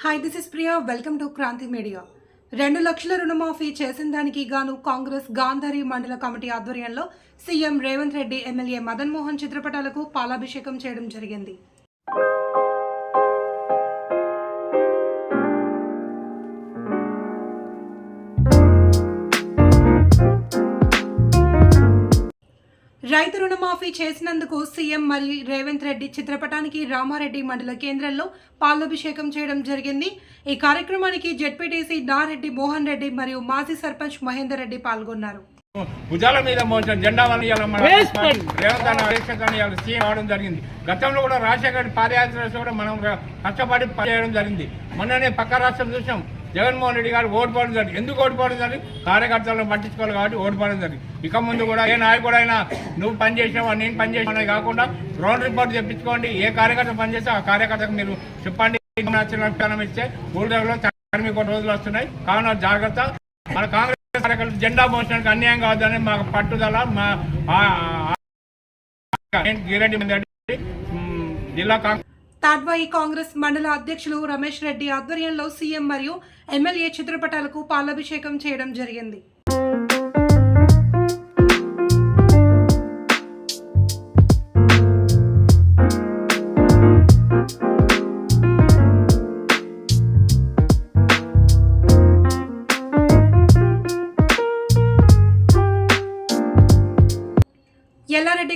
Hi this is Priya welcome to Kranti media రెండు లక్షల రుణమాఫీ చేసిన దానికి గాను కాంగ్రెస్ గాంధారి మండల కమిటీ ఆధ్వర్యంలో సీఎం రేవంత్ రెడ్డి ఎమ్మెల్యే మదన్ మోహన్ చిత్రపటాలకు పాలాభిషేకం చేయడం జరిగింది. రైతు రుణమాఫీ చేసినందుకు సీఎం మరి రేవంత్ రెడ్డి చిత్రపటానికి రామారెడ్డి మండల కేంద్రంలో పాలాభిషేకం చేయడం జరిగింది. ఈ కార్యక్రమానికి జెడ్పీటీసీ నారెడ్డి మోహన్ రెడ్డి మరియు మాజీ సర్పంచ్ మహేందర్ రెడ్డి పాల్గొన్నారు. భుజాల మీద మోసిన జెండా వల్ల రేవంత్ అన్న ఇవాళ సీఎం అవడం జరిగింది. గతంలో కూడా రాజశేఖర రెడ్డి పాదయాత్ర కూడా మనం కష్టపడి పనిచేయడం జరిగింది. మొన్ననే పక్క రాష్ట్రం చూసాం. జగన్మోహన్ రెడ్డి గారు ఓడిపోవడం జరిగింది ఎందుకు ఓడిపోవడం జరిగింది కార్యకర్తలను పట్టించుకోవాలి కాబట్టి ఓడిపోవడం జరిగింది ఇక ముందు కూడా ఏ నాయకుడైనా నువ్వు పని చేసావా నేను పని అనేది కాకుండా గ్రౌండ్ రిపోర్ట్ తెప్పించుకోండి ఏ కార్యకర్త పనిచేస్తే ఆ కార్యకర్తకు మీరు చెప్పండి నచ్చిన మూడు ఇస్తే ఊళ్ళో కార్మిక రోజులు వస్తున్నాయి కావున జాగ్రత్త మన కాంగ్రెస్ కార్యకర్తలు జెండా మోసడానికి అన్యాయం కావద్దని మాకు పట్టుదల మా గిరెడ్డి జిల్లా కాంగ్రెస్ తాడ్వాయి కాంగ్రెస్ మండల అధ్యక్షులు రమేష్ రెడ్డి ఆధ్వర్యంలో సీఎం మరియు ఎమ్మెల్యే చిత్రపటాలకు పాలాభిషేకం చేయడం జరిగింది.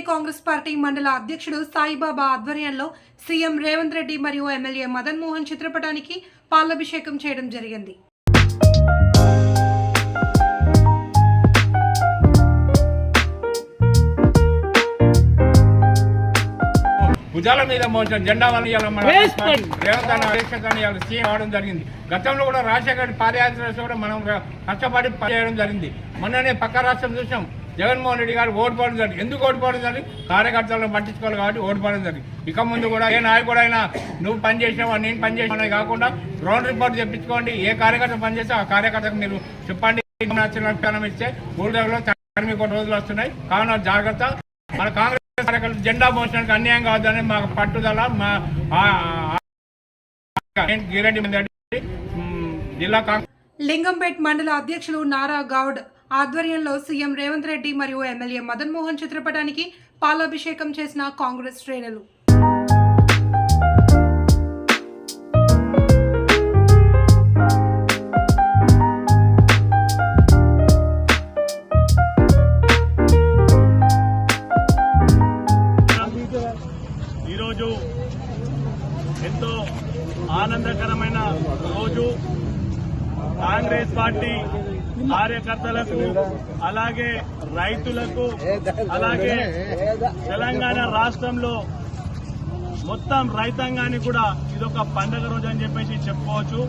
ఎల్లారెడ్డి కాంగ్రెస్ పార్టీ మండల అధ్యక్షుడు సాయిబాబా ఆధ్వర్యంలో సీఎం రేవంత్ రెడ్డి మరియు ఎమ్మెల్యే మదన్ మోహన్ చిత్రపటానికి పాలాభిషేకం చేయడం జరిగింది. భుజాల మీద మోసిన జెండా వల్ల ఇవాళ మన రేవంత్ అన్న అధ్యక్షతన సీఎం అవడం జరిగింది. గతంలో కూడా రాజశేఖర పాదయాత్ర కూడా మనం కష్టపడి పనిచేయడం జరిగింది. మొన్ననే పక్క రాష్ట్రం చూసాం. జగన్మోహన్ రెడ్డి గారు ఓడిపోవడం జరిగింది. ఎందుకు ఓడిపోవడం జరిగింది? కార్యకర్తలను పట్టించుకోవాలి కాబట్టి ఓడిపోవడం జరిగింది. ఇక ముందు కూడా ఏ నాయకుడైనా నువ్వు పని నేను పని అనేది కాకుండా గ్రౌండ్ రిపోర్ట్ తెప్పించుకోండి. ఏ కార్యకర్త పనిచేస్తే ఆ కార్యకర్తకు మీరు చెప్పండి. నచ్చిన ఇస్తే ఊళ్ళో కార్మిక రోజులు వస్తున్నాయి. కావున జాగ్రత్త. మన కాంగ్రెస్ కార్యకర్తలు జెండా మోసడానికి అన్యాయం కావద్దని మాకు పట్టుదల మా గిరెడ్డి జిల్లా కాంగ్రెస్ లింగంపేట్ మండల అధ్యక్షులు నారా గౌడ్ ఆధ్వర్యంలో సీఎం రేవంత్ రెడ్డి మరియు ఎమ్మెల్యే మదన్ మోహన్ చిత్రపటానికి పాలాభిషేకం చేసిన కాంగ్రెస్ శ్రేణులు. ఈరోజు ఎంతో ఆనందకరమైన రోజు. కాంగ్రెస్ పార్టీ కార్యకర్తలకు అలాగే రైతులకు అలాగే తెలంగాణ రాష్ట్రంలో మొత్తం రైతాంగాన్ని కూడా ఇదొక పండగ రోజు అని చెప్పేసి చెప్పుకోవచ్చు.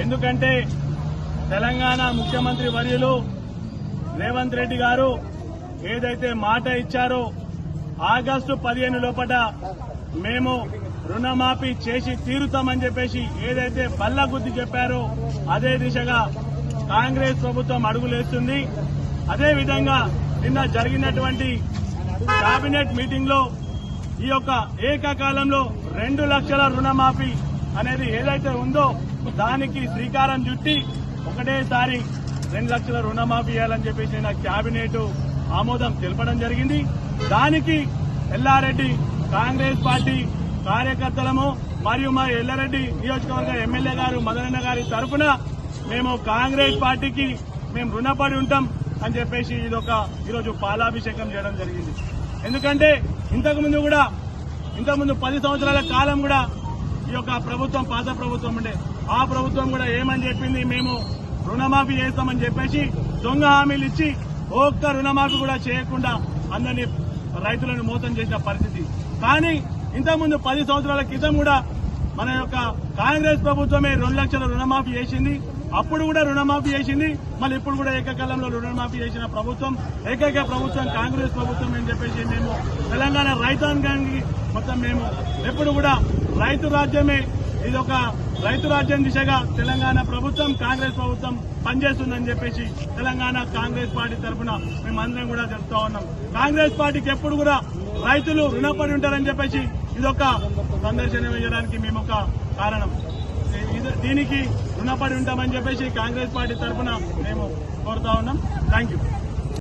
ఎందుకంటే తెలంగాణ ముఖ్యమంత్రి వర్యులు రేవంత్ రెడ్డి గారు ఏదైతే మాట ఇచ్చారో ఆగస్టు పదిహేను లోపల మేము రుణమాఫీ చేసి తీరుతామని చెప్పేసి ఏదైతే బల్లగుద్ది చెప్పారో అదే దిశగా కాంగ్రెస్ ప్రభుత్వం అడుగులేస్తుంది. అదేవిధంగా నిన్న జరిగినటువంటి కేబినెట్ మీటింగ్లో ఈ యొక్క ఏకకాలంలో రెండు లక్షల రుణమాఫీ అనేది ఏదైతే ఉందో దానికి శ్రీకారం చుట్టి ఒకటేసారి రెండు లక్షల రుణమాఫీ చేయాలని చెప్పేసి నా కేబినెట్ ఆమోదం తెలపడం జరిగింది. దానికి ఎల్లారెడ్డి కాంగ్రెస్ పార్టీ కార్యకర్తలము మరియు మా ఎల్లారెడ్డి నియోజకవర్గ ఎమ్మెల్యే గారు మదనన్న గారి తరఫున మేము కాంగ్రెస్ పార్టీకి మేము రుణపడి ఉంటాం అని చెప్పేసి ఇదొక ఈరోజు పాలాభిషేకం చేయడం జరిగింది. ఎందుకంటే ఇంతకుముందు కూడా ఇంతకుముందు పది సంవత్సరాల కాలం కూడా ఈ యొక్క ప్రభుత్వం పాత ప్రభుత్వం ఉండే. ఆ ప్రభుత్వం కూడా ఏమని చెప్పింది? మేము రుణమాఫీ చేస్తామని చెప్పేసి దొంగ హామీలు ఇచ్చి ఒక్క రుణమాఫీ కూడా చేయకుండా అందరినీ రైతులను మోసం చేసిన పరిస్థితి. కానీ ఇంతకుముందు పది సంవత్సరాల క్రితం కూడా మన యొక్క కాంగ్రెస్ ప్రభుత్వమే రెండు లక్షల రుణమాఫీ చేసింది. అప్పుడు కూడా రుణమాఫీ చేసింది. మళ్ళీ ఇప్పుడు కూడా ఏకకాలంలో రుణమాఫీ చేసిన ప్రభుత్వం ఏకైక ప్రభుత్వం కాంగ్రెస్ ప్రభుత్వం అని చెప్పేసి మేము తెలంగాణ రైతాంగానికి మొత్తం మేము ఎప్పుడు కూడా రైతు రాజ్యమే. ఇది ఒక రైతు రాజ్యం దిశగా తెలంగాణ ప్రభుత్వం కాంగ్రెస్ ప్రభుత్వం పనిచేస్తుందని చెప్పేసి తెలంగాణ కాంగ్రెస్ పార్టీ తరఫున మేమందరం కూడా చెప్తా ఉన్నాం. కాంగ్రెస్ పార్టీకి ఎప్పుడు కూడా రైతులు రుణపడి ఉంటారని చెప్పేసి ఇదొక సందర్శనం వేయడానికి మేము ఒక కారణం. దీనికి రుణపడి ఉంటామని చెప్పేసి కాంగ్రెస్ పార్టీ తరఫున మేము కోరుతా ఉన్నాం. Thank you